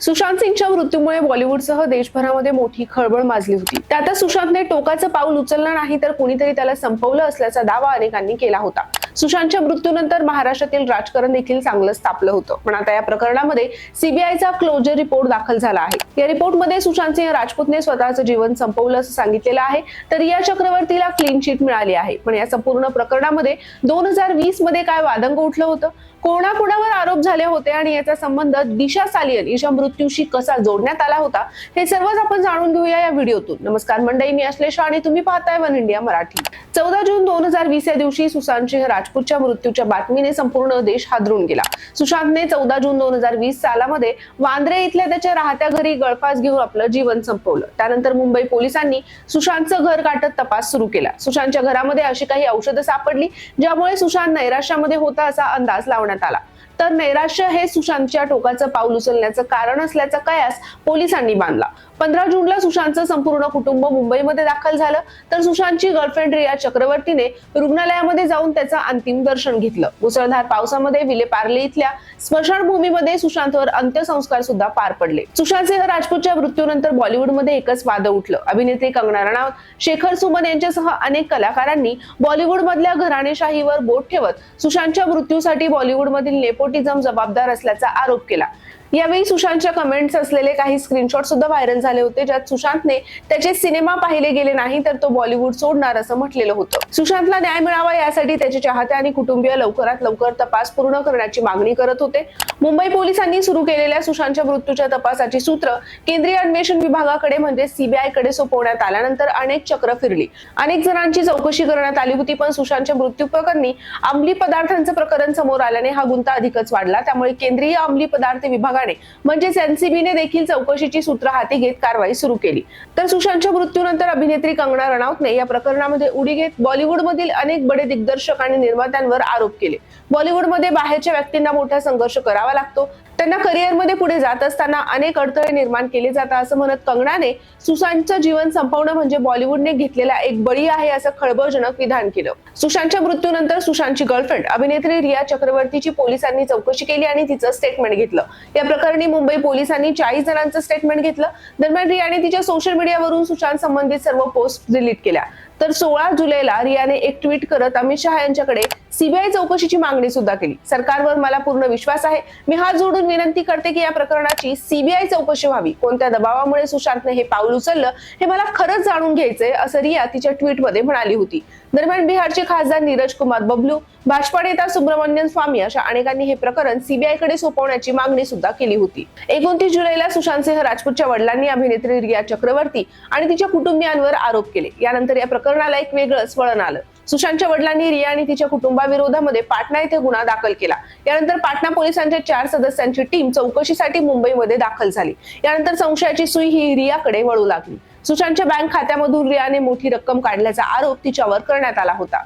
सुशांत सिंगच्या मृत्यूमुळे बॉलिवूडसह देशभरामध्ये मोठी खळबळ माजली होती. त्यातच सुशांतने टोकाचं पाऊल उचललं नाही तर कुणीतरी त्याला संपवलं असल्याचा दावा अनेकांनी केला होता. सुशांतच्या मृत्यूनंतर महाराष्ट्रातील राजकारण देखील चांगलं तापलं होतं. पण आता या प्रकरणामध्ये सीबीआयचा क्लोजर रिपोर्ट दाखल झाला आहे. या रिपोर्टमध्ये सुशांत सिंह राजपूतने स्वतःचं जीवन संपवलं असं सांगितलेलं आहे. तर या चक्रवर्तीला क्लीन चिट मिळाली आहे. पण या संपूर्ण प्रकरणामध्ये दोन हजार वीसमध्ये काय वादंग उठलं होतं? कोणाकोणावर आरोप झाले होते आणि याचा संबंध दिशा सालियन हिच्या मृत्यूशी कसा जोडण्यात आला होता? हे सर्वच आपण जाणून घेऊया या व्हिडिओतून. नमस्कार मंडळी मी अश्लेषा आणि तुम्ही पाहताय वन इंडिया मराठी. चौदा जून दोन हजार वीस या दिवशी सुशांत सिंह राजपूतच्या मृत्यूच्या बातमीने संपूर्ण देश हादरून गेला. सुशांतने चौदा जून दोन हजार वीस सालामध्ये वांद्रे इथल्या त्याच्या राहत्या घरी गळफास घेऊन आपलं जीवन संपवलं. त्यानंतर मुंबई पोलिसांनी सुशांतचं घर गाठत तपास सुरू केला. सुशांतच्या घरामध्ये अशी काही औषधं सापडली ज्यामुळे सुशांत नैराश्यामध्ये होता असा अंदाज लावण्यात आला. तर नैराश्य हे सुशांतच्या टोकाचं पाऊल उचलण्याचं कारण असल्याचा कयास पोलिसांनी बांधला पंधरा जूनला सुशांतचं संपूर्ण कुटुंब मुंबईमध्ये दाखल झालं तर सुशांतची गर्लफ्रेंड रिया चक्रवर्तीने रुग्णालयामध्ये जाऊन त्याचं अंतिम दर्शन घेतलं. मुसळधार पावसामध्ये विलेपार्ले इथल्या स्मशानभूमीमध्ये सुशांतवर अंत्यसंस्कार सुद्धा पार पडले. सुशांत सिंह राजपूतच्या मृत्यूनंतर बॉलिवूडमध्ये एकच वाद उठलं. अभिनेत्री कंगना रणावत शेखर सुमन यांच्यासह अनेक कलाकारांनी बॉलिवूडमधल्या घराणेशाहीवर बोट ठेवत सुशांतच्या मृत्यूसाठी बॉलिवूडमधील नेपोट नेपोटिझम जबाबदार असल्याचा आरोप केला. यावेळी सुशांतच्या कमेंट्स असलेले काही स्क्रीनशॉट सुद्धा व्हायरल झाले होते ज्यात सुशांतने त्याचे सिनेमा पाहिले गेले नाही तर तो बॉलिवूड सोडणार असं म्हटलेलं होतं. सुशांतला न्याय मिळावा यासाठी त्याचे चाहते आणि कुटुंबीय लवकरात लवकर तपास पूर्ण करण्याची मागणी करत होते. मुंबई पोलिसांनी सुरू केलेल्या सुशांतच्या मृत्यूच्या तपासाची सूत्र केंद्रीय अन्वेषण विभागाकडे म्हणजे सीबीआयकडे सोपवण्यात आल्यानंतर अनेक चक्र फिरली. अनेक जणांची चौकशी करण्यात आली होती पण सुशांतच्या मृत्यू प्रकरणी अंमली पदार्थांचं प्रकरण समोर आल्याने हा गुंता अधिकच वाढला. त्यामुळे केंद्रीय अंमली पदार्थ विभागा विभागाने म्हणजेच एनसीबीने देखील चौकशीची सूत्र हाती घेत कारवाई सुरू केली. तर सुशांतच्या मृत्यूनंतर अभिनेत्री कंगना रणावतने या प्रकरणामध्ये उडी घेत बॉलिवूडमधील अनेक बडे दिग्दर्शक आणि निर्मात्यांवर आरोप केले. बॉलिवूडमध्ये बाहेरच्या व्यक्तींना मोठा संघर्ष करावा लागतो. त्यांना करिअरमध्ये पुढे जात असताना अनेक अडथळे निर्माण केले जातात असं म्हणत कंगनाने सुशांतचं जीवन संपवणं म्हणजे बॉलिवूडने घेतलेला एक बळी आहे असं खळबळजनक विधान केलं. सुशांतच्या मृत्यूनंतर सुशांतची गर्लफ्रेंड अभिनेत्री रिया चक्रवर्तीची पोलिसांनी चौकशी केली आणि तिचं स्टेटमेंट घेतलं. या प्रकरणी मुंबई पोलिसांनी चाळीस जणांचं स्टेटमेंट घेतलं. दरम्यान रियाने तिच्या सोशल मीडियावरून सुशांत संबंधित सर्व पोस्ट डिलीट केल्या. तर सोळा जुलैला रियाने एक ट्विट करत अमित शहा यांच्याकडे सीबीआय चौकशीची मागणी सुद्धा केली. सरकारवर मला पूर्ण विश्वास आहे. मी हात जोडून विनंती करते की या प्रकरणाची सीबीआय चौकशी व्हावी. कोणत्या दबावामुळे सुशांतने हे पाऊल उचललं हे मला खरंच जाणून घ्यायचंय असं रिया तिच्या ट्विटमध्ये म्हणाली होती. दरम्यान बिहारचे खासदार नीरज कुमार बबलू भाजपा नेता सुब्रमण्यन स्वामी अशा अनेकांनी हे प्रकरण सीबीआयकडे सोपवण्याची मागणी सुद्धा केली होती. एकोणतीस जुलैला सुशांत सिंह राजपूतच्या वडिलांनी अभिनेत्री रिया चक्रवर्ती आणि तिच्या कुटुंबियांवर आरोप केले. यानंतर या प्रकरणाला एक वेगळंच वळण आलं. सुशांतच्या वडिलांनी रिया आणि तिच्या कुटुंबाविरोधामध्ये पाटणा येथे गुन्हा दाखल केला. यानंतर पाटणा पोलिसांच्या चार सदस्यांची टीम चौकशीसाठी मुंबईमध्ये दाखल झाली. यानंतर संशयाची सुई ही रियाकडे वळू लागली. सुशांतच्या बँक खात्यामधून रियाने मोठी रक्कम काढल्याचा आरोप तिच्यावर करण्यात आला होता.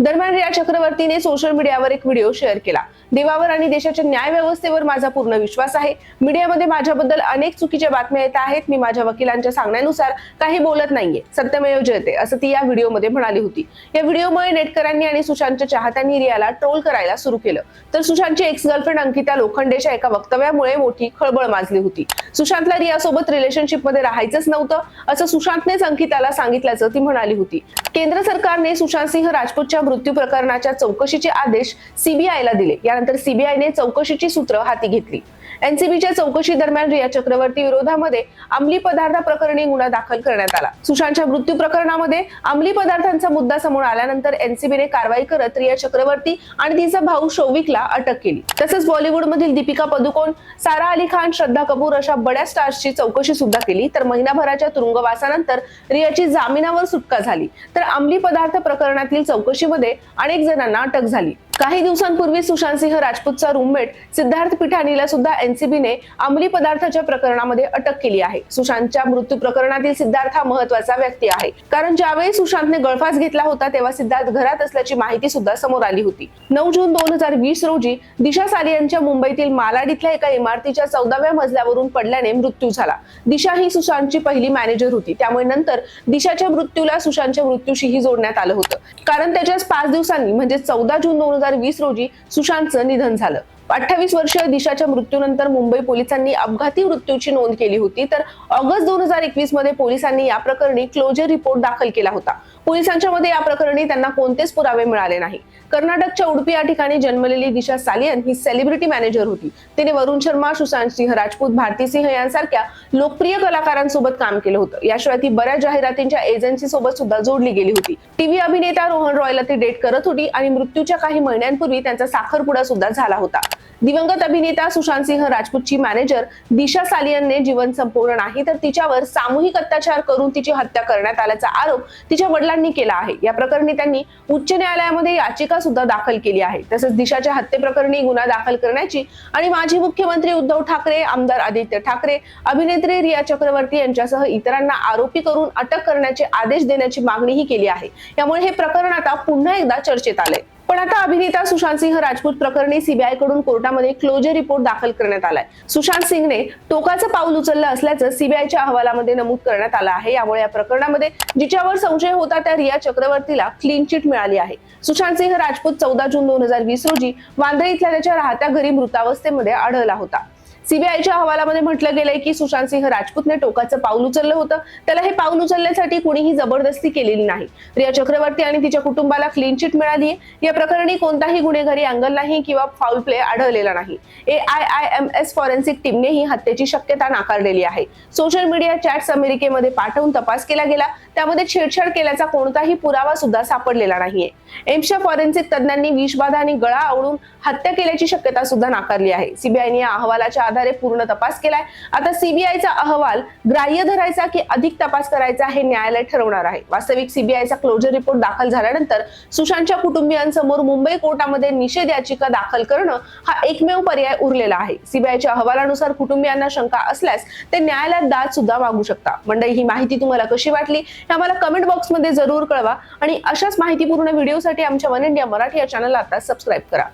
दरम्यान रिया चक्रवर्तीने सोशल मीडियावर एक व्हिडिओ शेअर केला. देवावर आणि देशाच्या न्याय व्यवस्थेवर माझा पूर्ण विश्वास आहे. मीडियामध्ये माझ्याबद्दल अनेक चुकीच्या बातम्या येत आहेत. मी माझ्या वकिलांच्या सांगण्यानुसार काही बोलत नाहीये. सत्यमेव जयते असं ती या व्हिडिओमध्ये म्हणाली होती. या व्हिडिओमुळे नेटकरांनी आणि सुशांतच्या चाहत्यांनी रियाला ट्रोल करायला सुरू केलं. तर सुशांतची एक्स गर्लफ्रेंड अंकिता लोखंडेच्या एका वक्तव्यामुळे मोठी खळबळ माजली होती. सुशांतला रियासोबत रिलेशनशिपमध्ये राहायचंच नव्हतं असं सुशांतनेच अंकिताला सांगितल्याचं ती म्हणाली होती. केंद्र सरकारने सुशांत सिंह राजपूतच्या मृत्यू प्रकरणाच्या चौकशीचे आदेश सीबीआयला दिले. यानंतर सीबीआयने चौकशीची सूत्र हाती घेतली. एनसीबीच्या चौकशी दरम्यान रिया चक्रवर्ती विरोधामध्ये अंमली पदार्थ प्रकरणी गुन्हा दाखल करण्यात आला. सुशांतच्या मृत्यू प्रकरणामध्ये अंमली पदार्थांचा मुद्दा समोर आल्यानंतर एनसीबीने कारवाई करत रिया चक्रवर्ती आणि तिचा भाऊ शौविकला अटक केली. तसंच बॉलिवूड मधील दीपिका पदुकोण सारा अली खान श्रद्धा कपूर अशा बड्या स्टार्सची चौकशी सुद्धा केली. तर महिनाभराच्या तुरुंगवासानंतर रियाची जामिनावर सुटका झाली. तर अंमली पदार्थ प्रकरणातील चौकशीमध्ये अनेक जणांना अटक झाली. काही दिवसांपूर्वी सुशांत सिंह राजपूतचा रूममेट सिद्धार्थ पिठानीला सुद्धा एनसीबीने अंमली पदार्थाच्या प्रकरणामध्ये अटक केली आहे. सुशांतच्या मृत्यू प्रकरणातील सिद्धार्थ हा महत्त्वाचा व्यक्ती आहे. कारण ज्यावेळी सुशांतने गळफास घेतला होता तेव्हा सिद्धार्थ घरात असल्याची माहिती सुद्धा समोर आली होती. नऊ जून दोन हजार वीस रोजी दिशा सालियनच्या मुंबईतील मालाड इथल्या एका इमारतीच्या चौदाव्या मजल्यावरून पडल्याने मृत्यू झाला. दिशा ही सुशांतची पहिली मॅनेजर होती. त्यामुळे नंतर दिशाच्या मृत्यूला सुशांतच्या मृत्यूशीही जोडण्यात आलं होतं. कारण त्याच्याच पाच दिवसांनी म्हणजे चौदा जून दोन हजार वीस रोजी सुशांतचं निधन झालं. अठ्ठावीस वर्षीय दिशाच्या मृत्यूनंतर मुंबई पोलिसांनी अपघाती मृत्यूची नोंद केली होती. तर ऑगस्ट दोन हजार एकवीसमध्ये पोलिसांनी या प्रकरणी क्लोजर रिपोर्ट दाखल केला होता. पोलिसांच्या मध्ये या प्रकरणी त्यांना कोणतेच पुरावे मिळाले नाही. कर्नाटकच्या उडपी या ठिकाणी जन्मलेली दिशा सालियन ही सेलिब्रिटी मॅनेजर होती. तिने वरुण शर्मा सुशांत सिंह राजपूत भारती सिंह यांसारख्या लोकप्रिय कलाकारांसोबत काम केलं होतं. याशिवाय ती बऱ्याच जाहिरातींच्या एजन्सी सोबत सुद्धा जोडली गेली होती. टीव्ही अभिनेता रोहन रॉयला ती डेट करत होती आणि मृत्यूच्या काही महिन्यांपूर्वी त्यांचा साखरपुडा सुद्धा झाला होता. दिवंगत अभिनेता सुशांत सिंह राजपूतची मॅनेजर दिशा सालियनने जीवन संपवलं नाही तर तिच्यावर सामूहिक अत्याचार करून तिची हत्या करण्यात आल्याचा आरोप तिच्या वडिलांनी केला आहे. या प्रकरणी त्यांनी उच्च न्यायालयामध्ये याचिका सुद्धा दाखल केली आहे. तसंच दिशाच्या हत्येप्रकरणी गुन्हा दाखल करण्याची आणि माजी मुख्यमंत्री उद्धव ठाकरे आमदार आदित्य ठाकरे अभिनेत्री रिया चक्रवर्ती यांच्यासह इतरांना आरोपी करून अटक करण्याचे आदेश देण्याची मागणीही केली आहे. यामुळे हे प्रकरण आता पुन्हा एकदा चर्चेत आलंय. पण आता अभिनेता सुशांत सिंह राजपूत प्रकरणी सीबीआयकडून कोर्टामध्ये क्लोजर रिपोर्ट दाखल करण्यात आलाय. सुशांत सिंगने टोकाचं पाऊल उचललं असल्याचं सीबीआयच्या अहवालामध्ये नमूद करण्यात आलं आहे. यामुळे या प्रकरणामध्ये जिच्यावर संशय होता त्या रिया चक्रवर्तीला क्लीन चिट मिळाली आहे. सुशांत सिंह राजपूत चौदा जून दोन हजार वीस रोजी वांद्रे इथल्या त्याच्या राहत्या घरी मृतावस्थेमध्ये आढळला होता. सीबीआयच्या अहवालामध्ये म्हटलं गेलंय की सुशांत सिंह राजपूतने टोकाचं पाऊल उचललं होतं. त्याला हे पाऊल उचलण्यासाठी कुणीही जबरदस्ती केलेली नाही. रिया चक्रवर्ती आणि तिच्या कुटुंबाला क्लीन चिट मिळाली या प्रकरणी कोणताही गुन्हेगारी अँगल नाही किंवा फाऊल प्ले आढळलेला नाही. A I I M S forensic टीमनेही हत्येची शक्यता नाकारलेली आहे. सोशल मीडिया चॅट्स अमेरिकेमध्ये पाठवून तपास केला गेला. त्यामध्ये छेडछाड केल्याचा कोणताही पुरावा सुद्धा सापडलेला नाहीये. एम्सच्या फॉरेन्सिक तज्ञांनी विषबाधा आणि गळा आवळून हत्या केल्याची शक्यता सुद्धा नाकारली आहे. सीबीआयने या अहवालाच्या आधारे पूर्ण तपास केलाय. आता सीबीआयचा अहवाल ग्राह्य धरायचा की अधिक तपास करायचा हे न्यायालय ठरवणार आहे. वास्तविक सीबीआयचा क्लोजर रिपोर्ट दाखल झाल्यानंतर सुशांतच्या कुटुंबियांसमोर मुंबई कोर्टामध्ये निषेध याचिका दाखल करणं हा एकमेव पर्याय उरलेला आहे. सीबीआयच्या अहवालानुसार कुटुंबियांना शंका असल्यास ते न्यायालयात दाद सुद्धा मागू शकता. मंडळी ही माहिती तुम्हाला कशी वाटली हे आम्हाला कमेंट बॉक्समध्ये जरूर कळवा आणि अशाच माहितीपूर्ण व्हिडिओसाठी आमच्या वन इंडिया मराठी या चॅनलला आता सबस्क्राईब करा.